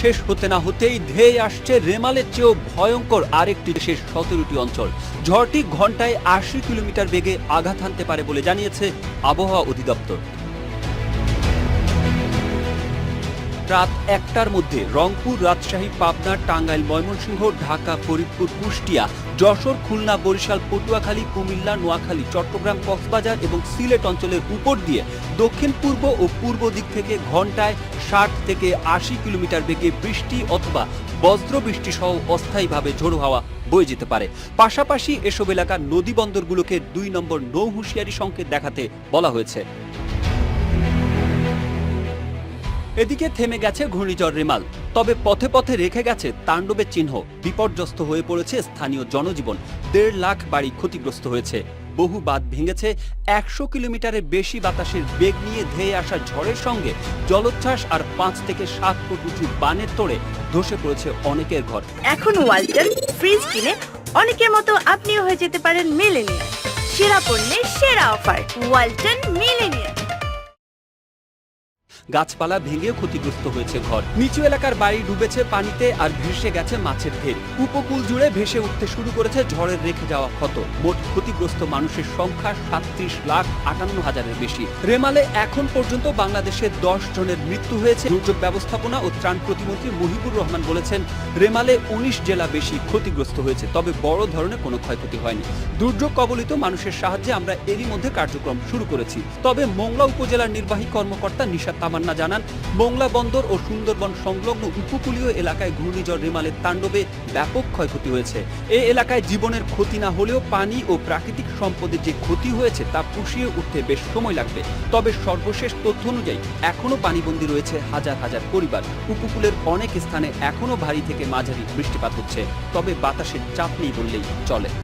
শেষ হতে না হতেই ধেয়ে আসছে রেমালের চেয়েও ভয়ঙ্কর আরেকটি দেশের সতেরোটি অঞ্চল। ঝড়টি ঘন্টায় আশি কিলোমিটার বেগে আঘাত হানতে পারে বলে জানিয়েছে আবহাওয়া অধিদপ্তর। রাত একটার মধ্যে রংপুর রাজশাহী, পাবনা, টাঙ্গাইল, ময়মনসিংহ, ঢাকা, ফরিদপুর, কুষ্টিয়া, যশোর, খুলনা, বরিশাল, পটুয়াখালী, কুমিল্লা, নোয়াখালী, চট্টগ্রাম, কক্সবাজার এবং সিলেট অঞ্চলের উপর দিয়ে দক্ষিণ, পূর্ব ও পূর্ব দিক থেকে ঘন্টায় ষাট থেকে আশি কিলোমিটার বেগে বৃষ্টি অথবা বজ্র বৃষ্টি সহ অস্থায়ীভাবে ঝোড়ো হাওয়া বয়ে যেতে পারে। পাশাপাশি এসব এলাকার নদী বন্দরগুলোকে দুই নম্বর নৌ হুঁশিয়ারি সংকেত দেখাতে বলা হয়েছে। এদিকে থেমে গেছে ঘূর্ণিঝড় রেমাল, তবে পথে পথে রেখে গেছে তাণ্ডবের চিহ্ন। বিপর্যস্ত হয়ে পড়েছে স্থানীয় জনজীবন। দেড় লাখ বাড়ি ক্ষতিগ্রস্ত হয়েছে। বহু বাঁধ ভেঙেছে। একশো কিলোমিটারের বেশি বাতাসের বেগ নিয়ে ধেয়ে আসা ঝড়ের সঙ্গে জলোচ্ছ্বাস আর পাঁচ থেকে সাত ফুট উঁচু বানের তোড়ে ধসে পড়েছে অনেকের ঘর। এখন ওয়ালটন ফ্রিজ কিনে অনেকের মতো আপনিও হয়ে যেতে পারেন মিলেনিয়ার সেরা পণ্যের সেরা অফার, ওয়ালটন মিলেনিয়ার গাছপালা ভেঙে ক্ষতিগ্রস্ত হয়েছে ঘর। নিচু এলাকার বাড়ি ডুবেছে পানিতে আর ভেসে গেছে মাছের ঢের। উপকূল জুড়ে ভেসে উঠতে শুরু করেছে ঝড়ের রেখে যাওয়া ক্ষত। মোট ক্ষতিগ্রস্ত মানুষের সংখ্যা সাতত্রিশ লাখ আটান্ন হাজারের বেশি। রেমালে এখন পর্যন্ত বাংলাদেশে দশ জনের মৃত্যু হয়েছে। দুর্যোগ ব্যবস্থাপনা ও ত্রাণ প্রতিমন্ত্রী মুহিবুর রহমান বলেছেন, রেমালে উনিশ জেলা বেশি ক্ষতিগ্রস্ত হয়েছে, তবে বড় ধরনের কোনো ক্ষয়ক্ষতি হয়নি। দুর্যোগ কবলিত মানুষের সাহায্যে আমরা এরই মধ্যে কার্যক্রম শুরু করেছি। তবে মোংলা উপজেলার নির্বাহী কর্মকর্তা নিশা নিশাত তামান্না জানান মোংলা বন্দর ও সুন্দরবন সংলগ্ন উপকূলীয় এলাকায় ঘূর্ণিঝড় রেমালের তাণ্ডবে ব্যাপক ক্ষয়ক্ষতি হয়েছে। এই এলাকায় জীবনের ক্ষতি না হলেও পানি ও প্রাকৃতিক সম্পদের যে ক্ষতি হয়েছে তা পুষিয়ে উঠতে বেশ সময় লাগবে। তবে সর্বশেষ তথ্য অনুযায়ী এখনও পানিবন্দী রয়েছে হাজার হাজার পরিবার। উপকূলের অনেক স্থানে এখনও ভারী থেকে মাঝারি বৃষ্টিপাত হচ্ছে। তবে বাতাসের চাপ নেই বললেই চলে।